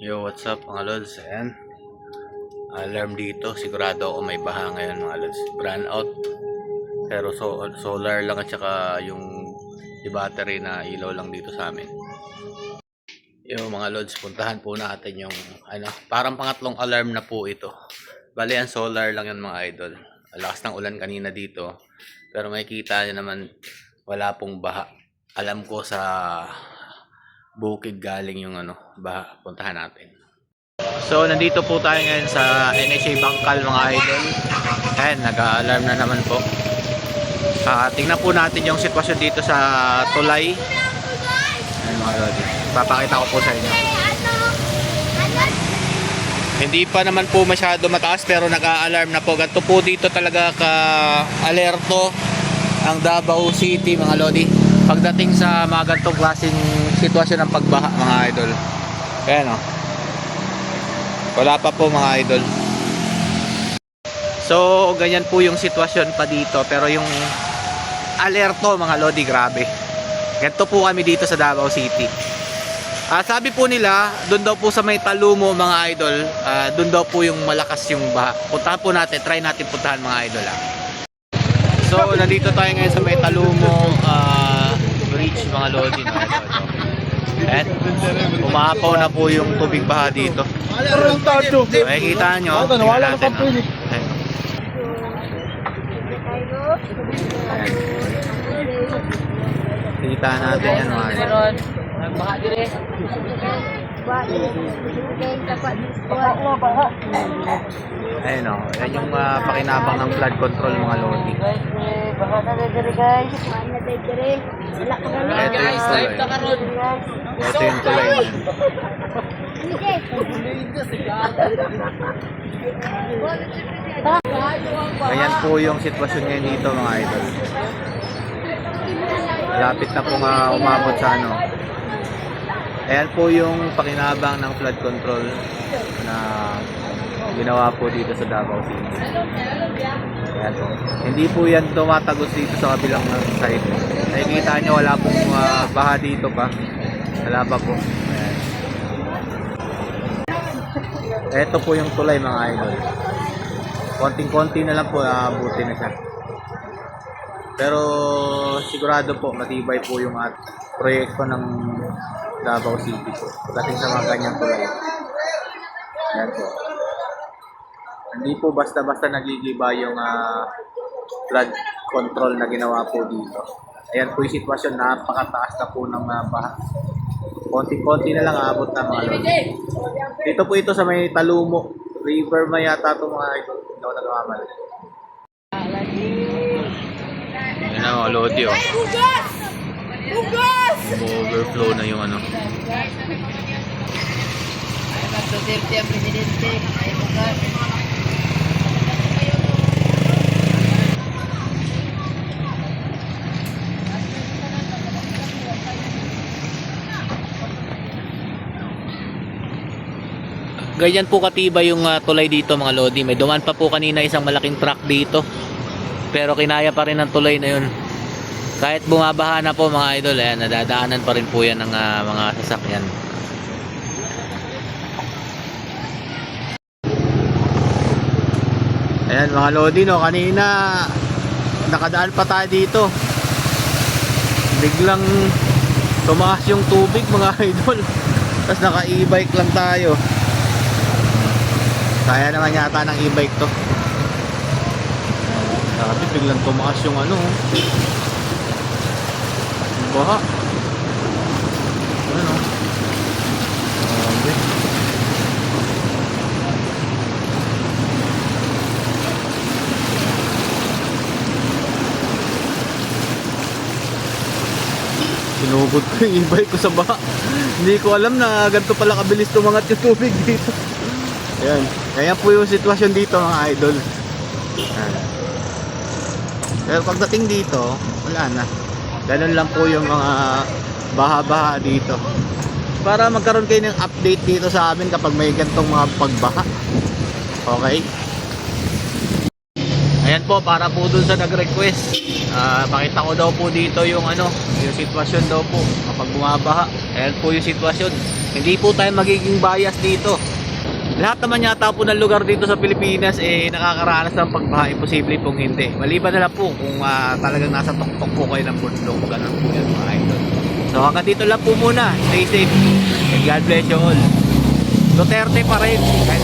Yo, what's up mga lods? Ayan. Alarm dito. Sigurado ako may baha ngayon mga lods. Brand out. Pero so, solar lang at saka yung yung battery na ilaw lang dito sa amin. Yo mga lods, puntahan po natin yung ano, parang pangatlong alarm na po ito. Bali, ang solar lang yun mga idol. Lakas ng ulan kanina dito. Pero makikita nyo naman, wala pong baha. Alam ko sa bukid galing yung ano, baha. Puntahan natin. So, nandito po tayo ngayon sa NHA Bangkal mga idol. Ayan, nag-alarm na naman po. Ah, tingnan po natin yung sitwasyon dito sa tulay. Ayan mga lodi. Papakita ko po sa inyo. Hindi pa naman po masyado mataas pero nag-a-alarm na po. Ganito po dito talaga ka-alerto ang Davao City mga lodi. Pagdating sa mga ganitong klaseng sitwasyon ng pagbaha mga idol. Ayan o. Wala pa po mga idol. So, ganyan po yung sitwasyon pa dito. Pero yung alerto mga lodi, grabe. Ganito po kami dito sa Davao City. Ah, sabi po nila, doon daw po sa may talumo mga idol, ah, doon daw po yung malakas yung baha. Puntahan po natin, try natin puntahan mga idol ah. So, nandito tayo ngayon sa may talumo ah, bridge mga lodi. Ito, ito. Ayan, umapaw na po yung tubig baha dito. Makikita nyo, tingnan natin. ah. Ayan. Kita natin yan. Meron. Baha dire. Ayun o, yan yung ah, pakinabang ng flood control mga lodi. Baha na dire guys. Ito yung Guys, live na tulay. karon. Ito yung tulay. Ganyan po yung sitwasyon ngayon dito mga idol. Malapit na po nga umabot sa ano. Ayan po yung pakinabang ng flood control na ginawa po dito sa Davao City. Ayan po. Hindi po yan tumatagos dito sa kabilang side. Nakikita nyo wala pong ah, baha dito pa. Wala pa po. Ito po yung tulay mga idol. Konting-konti na lang po aabutin na siya. Pero sigurado po matibay po yung at proyekto ng Davao City po. Pagdating sa mga ganyang tulay. Yan po. Hindi po basta-basta nagigiba yung ah, flood control na ginawa po dito. Ayan po yung sitwasyon, napakataas na po ng uh, baha. Konti-konti na lang aabot na mga lodi. Dito po ito sa may Talumo. River Mayata ito mga ito. Hindi ako nagkamali. Yan na mga lodi oh. Overflow na yung ano. Duterte ang presidente. Ay, bukas. Ganyan po katiba yung ah, tulay dito mga lodi. May duman pa po kanina isang malaking truck dito. Pero kinaya pa rin ng tulay na yun. Kahit bumabaha na po mga idol, ayan, nadadaanan pa rin po yan ng ah, mga sasakyan. Ayan mga lodi no, kanina nakadaan pa tayo dito. Biglang tumaas yung tubig mga idol. Tapos naka e-bike lang tayo. Kaya naman yata ng e-bike to. Sabi biglang tumaas yung ano. Baha. Ano? Grabe. Sinugod ko yung e-bike ko sa baha. Hindi ko alam na ganito pala kabilis tumangat yung tubig dito. Ayan. Kaya po yung sitwasyon dito mga idol. Ayan. Pero pagdating dito, wala na. Ganun lang po yung mga baha-baha dito. Para magkaroon kayo ng update dito sa amin kapag may gantong mga pagbaha. Okay? Ayan po, para po dun sa nag-request. Ah, pakita ko daw po dito yung ano, yung sitwasyon daw po kapag bumabaha. Ayan po yung sitwasyon. Hindi po tayo magiging bias dito. Lahat naman yata po ng lugar dito sa Pilipinas eh nakakaranas ng pagbaha. Imposible pong hindi. Maliban na lang po kung ah, talagang nasa tuktok po kayo ng bundok. Ganun po yan mga idol. So hanggang dito lang po muna. Stay safe. And God bless you all. Duterte pa rin. Kahit